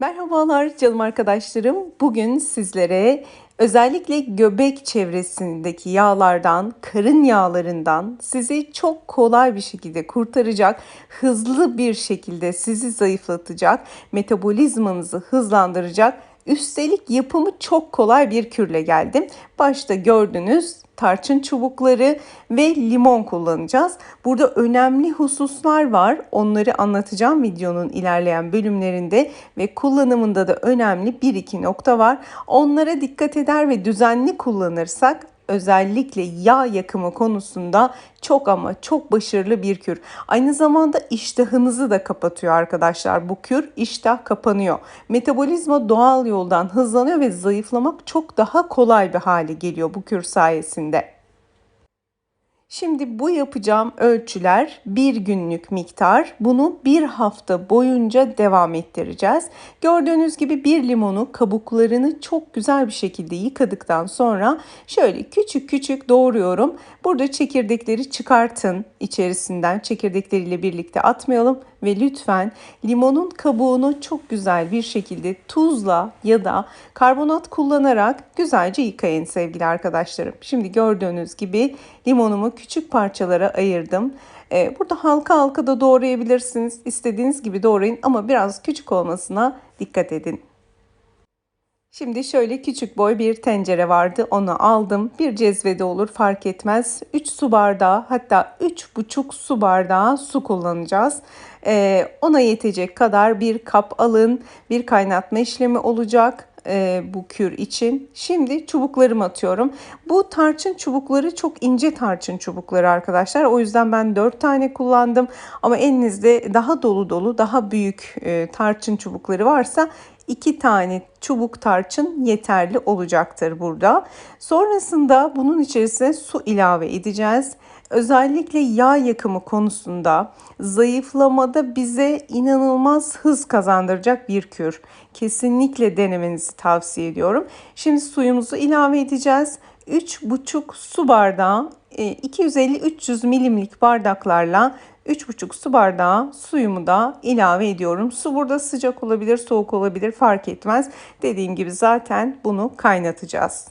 Merhabalar canım arkadaşlarım. Bugün sizlere özellikle göbek çevresindeki yağlardan, karın yağlarından sizi çok kolay bir şekilde kurtaracak, hızlı bir şekilde sizi zayıflatacak, metabolizmanızı hızlandıracak Üstelik yapımı çok kolay bir kürle geldim. Başta gördüğünüz tarçın çubukları ve limon kullanacağız. Burada önemli hususlar var. Onları anlatacağım videonun ilerleyen bölümlerinde ve kullanımında da önemli 1-2 nokta var. Onlara dikkat eder ve düzenli kullanırsak özellikle yağ yakımı konusunda çok ama çok başarılı bir kür. Aynı zamanda iştahınızı da kapatıyor arkadaşlar. Bu kür iştah kapanıyor. Metabolizma doğal yoldan hızlanıyor ve zayıflamak çok daha kolay bir hale geliyor bu kür sayesinde. Şimdi bu yapacağım ölçüler bir günlük miktar. Bunu bir hafta boyunca devam ettireceğiz. Gördüğünüz gibi bir limonu kabuklarını çok güzel bir şekilde yıkadıktan sonra şöyle küçük küçük doğruyorum. Burada çekirdekleri çıkartın içerisinden. Çekirdekleriyle birlikte atmayalım ve lütfen limonun kabuğunu çok güzel bir şekilde tuzla ya da karbonat kullanarak güzelce yıkayın sevgili arkadaşlarım. Şimdi gördüğünüz gibi limonumu küçük parçalara ayırdım. Ee, burada halka halka da doğrayabilirsiniz. İstediğiniz gibi doğrayın ama biraz küçük olmasına dikkat edin. Şimdi şöyle küçük boy bir tencere vardı. Onu aldım. Bir cezvede olur fark etmez. 3 su bardağı hatta 3,5 su bardağı su kullanacağız. Ee, ona yetecek kadar bir kap alın. Bir kaynatma işlemi olacak e, bu kür için. Şimdi çubuklarımı atıyorum. Bu tarçın çubukları çok ince tarçın çubukları arkadaşlar. O yüzden ben 4 tane kullandım. Ama elinizde daha dolu dolu daha büyük e, tarçın çubukları varsa 2 tane çubuk tarçın yeterli olacaktır burada. Sonrasında bunun içerisine su ilave edeceğiz. Özellikle yağ yakımı konusunda zayıflamada bize inanılmaz hız kazandıracak bir kür. Kesinlikle denemenizi tavsiye ediyorum. Şimdi suyumuzu ilave edeceğiz. 3,5 su bardağı 250-300 e, milimlik bardaklarla 3,5 su bardağı suyumu da ilave ediyorum. Su burada sıcak olabilir, soğuk olabilir fark etmez. Dediğim gibi zaten bunu kaynatacağız.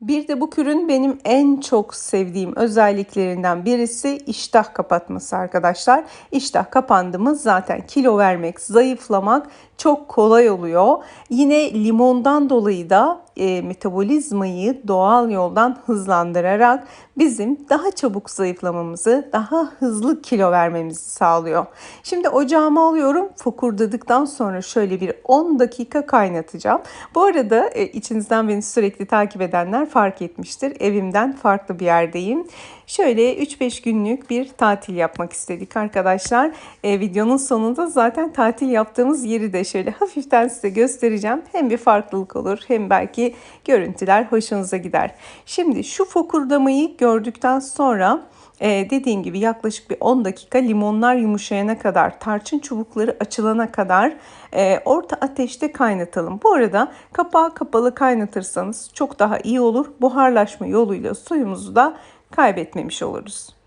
Bir de bu kürün benim en çok sevdiğim özelliklerinden birisi iştah kapatması arkadaşlar. İştah kapandı mı zaten kilo vermek, zayıflamak çok kolay oluyor. Yine limondan dolayı da e, metabolizmayı doğal yoldan hızlandırarak bizim daha çabuk zayıflamamızı, daha hızlı kilo vermemizi sağlıyor. Şimdi ocağıma alıyorum. Fokurdadıktan sonra şöyle bir 10 dakika kaynatacağım. Bu arada e, içinizden beni sürekli takip edenler fark etmiştir. Evimden farklı bir yerdeyim. Şöyle 3-5 günlük bir tatil yapmak istedik arkadaşlar. E, videonun sonunda zaten tatil yaptığımız yeri de şöyle hafiften size göstereceğim. Hem bir farklılık olur hem belki görüntüler hoşunuza gider. Şimdi şu fokurdamayı gördükten sonra ee, dediğim gibi yaklaşık bir 10 dakika limonlar yumuşayana kadar, tarçın çubukları açılana kadar e, orta ateşte kaynatalım. Bu arada kapağı kapalı kaynatırsanız çok daha iyi olur. Buharlaşma yoluyla suyumuzu da kaybetmemiş oluruz.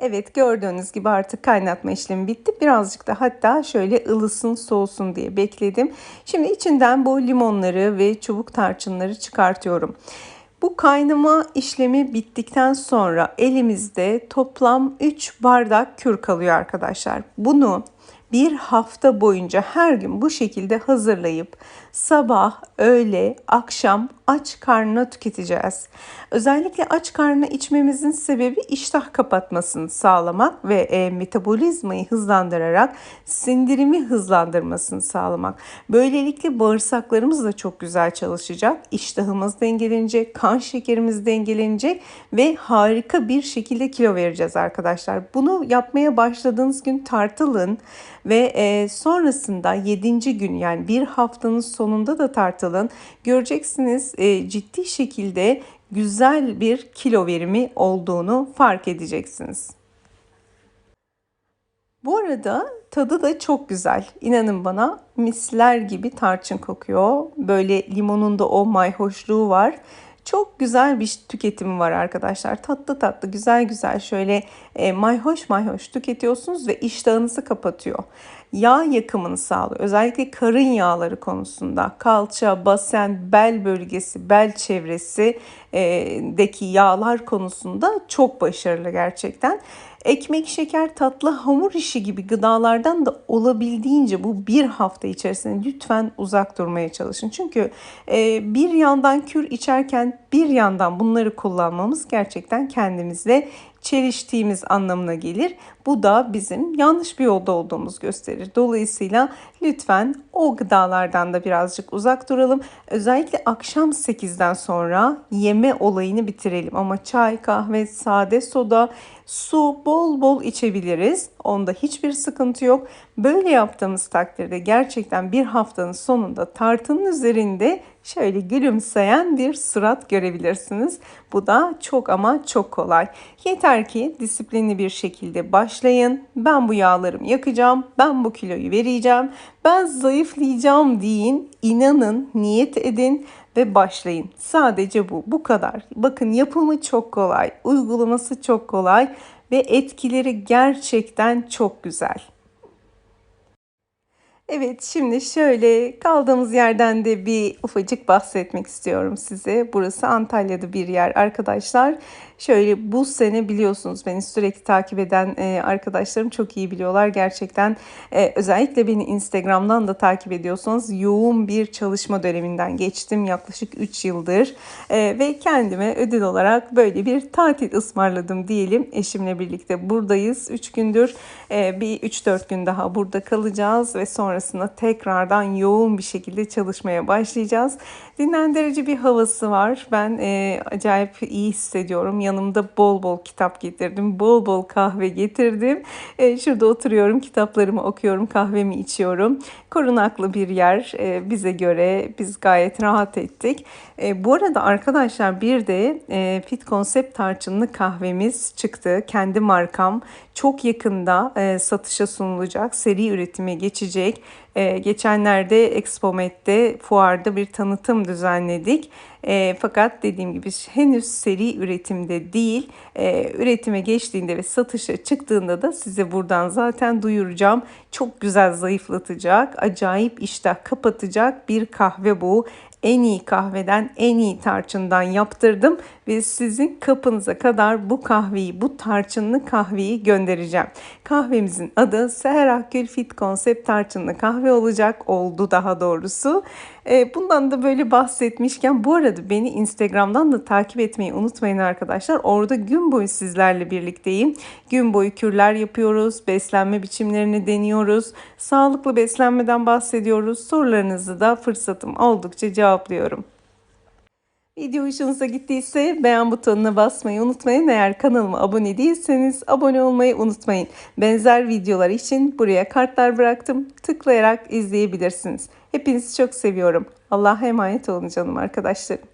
Evet gördüğünüz gibi artık kaynatma işlemi bitti. Birazcık da hatta şöyle ılısın soğusun diye bekledim. Şimdi içinden bu limonları ve çubuk tarçınları çıkartıyorum. Bu kaynama işlemi bittikten sonra elimizde toplam 3 bardak kür kalıyor arkadaşlar. Bunu bir hafta boyunca her gün bu şekilde hazırlayıp sabah, öğle, akşam aç karnına tüketeceğiz. Özellikle aç karnına içmemizin sebebi iştah kapatmasını sağlamak ve e, metabolizmayı hızlandırarak sindirimi hızlandırmasını sağlamak. Böylelikle bağırsaklarımız da çok güzel çalışacak. İştahımız dengelenecek, kan şekerimiz dengelenecek ve harika bir şekilde kilo vereceğiz arkadaşlar. Bunu yapmaya başladığınız gün tartılın ve e, sonrasında 7. gün yani bir haftanın sonunda da tartılın. Göreceksiniz e, ciddi şekilde güzel bir kilo verimi olduğunu fark edeceksiniz. Bu arada tadı da çok güzel. İnanın bana misler gibi tarçın kokuyor. Böyle limonun da o mayhoşluğu var. Çok güzel bir tüketimi var arkadaşlar. Tatlı tatlı, güzel güzel şöyle e, mayhoş mayhoş tüketiyorsunuz ve iştahınızı kapatıyor. Yağ yakımını sağlıyor. Özellikle karın yağları konusunda kalça, basen, bel bölgesi, bel çevresi e, deki yağlar konusunda çok başarılı gerçekten. Ekmek, şeker, tatlı, hamur işi gibi gıdalardan da olabildiğince bu bir hafta içerisinde lütfen uzak durmaya çalışın. Çünkü e, bir yandan kür içerken bir yandan bunları kullanmamız gerçekten kendimizle çeliştiğimiz anlamına gelir. Bu da bizim yanlış bir yolda olduğumuz gösterir. Dolayısıyla lütfen o gıdalardan da birazcık uzak duralım. Özellikle akşam 8'den sonra yeme olayını bitirelim. Ama çay, kahve, sade soda, su bol bol içebiliriz. Onda hiçbir sıkıntı yok. Böyle yaptığımız takdirde gerçekten bir haftanın sonunda tartının üzerinde şöyle gülümseyen bir surat görebilirsiniz. Bu da çok ama çok kolay. Yeter ki disiplinli bir şekilde başlayın. Ben bu yağlarımı yakacağım. Ben bu kiloyu vereceğim. Ben zayıflayacağım deyin. İnanın, niyet edin ve başlayın. Sadece bu. Bu kadar. Bakın yapımı çok kolay. Uygulaması çok kolay ve etkileri gerçekten çok güzel. Evet, şimdi şöyle kaldığımız yerden de bir ufacık bahsetmek istiyorum size. Burası Antalya'da bir yer arkadaşlar. Şöyle bu sene biliyorsunuz beni sürekli takip eden e, arkadaşlarım çok iyi biliyorlar. Gerçekten e, özellikle beni Instagram'dan da takip ediyorsanız yoğun bir çalışma döneminden geçtim yaklaşık 3 yıldır. E, ve kendime ödül olarak böyle bir tatil ısmarladım diyelim. Eşimle birlikte buradayız 3 gündür. Bir 3-4 gün daha burada kalacağız ve sonrasında tekrardan yoğun bir şekilde çalışmaya başlayacağız. Dinlendirici bir havası var. Ben e, acayip iyi hissediyorum yanımda bol bol kitap getirdim. Bol bol kahve getirdim. E, şurada oturuyorum, kitaplarımı okuyorum, kahvemi içiyorum. Korunaklı bir yer e, bize göre. Biz gayet rahat ettik. E, bu arada arkadaşlar bir de e, Fit Konsept tarçınlı kahvemiz çıktı. Kendi markam. Çok yakında e, satışa sunulacak. Seri üretime geçecek. E, geçenlerde Expomet'te fuarda bir tanıtım düzenledik. E, fakat dediğim gibi henüz seri üretimde değil. E, üretime geçtiğinde ve satışa çıktığında da size buradan zaten duyuracağım. Çok güzel zayıflatacak, acayip iştah kapatacak bir kahve bu en iyi kahveden, en iyi tarçından yaptırdım ve sizin kapınıza kadar bu kahveyi, bu tarçınlı kahveyi göndereceğim. Kahvemizin adı Seher Akgül Fit Konsept Tarçınlı Kahve olacak. Oldu daha doğrusu. E, bundan da böyle bahsetmişken bu arada beni Instagram'dan da takip etmeyi unutmayın arkadaşlar. Orada gün boyu sizlerle birlikteyim. Gün boyu kürler yapıyoruz, beslenme biçimlerini deniyoruz, sağlıklı beslenmeden bahsediyoruz. Sorularınızı da fırsatım oldukça cevaplıyorum. Video hoşunuza gittiyse beğen butonuna basmayı unutmayın. Eğer kanalıma abone değilseniz abone olmayı unutmayın. Benzer videolar için buraya kartlar bıraktım. Tıklayarak izleyebilirsiniz. Hepinizi çok seviyorum. Allah'a emanet olun canım arkadaşlarım.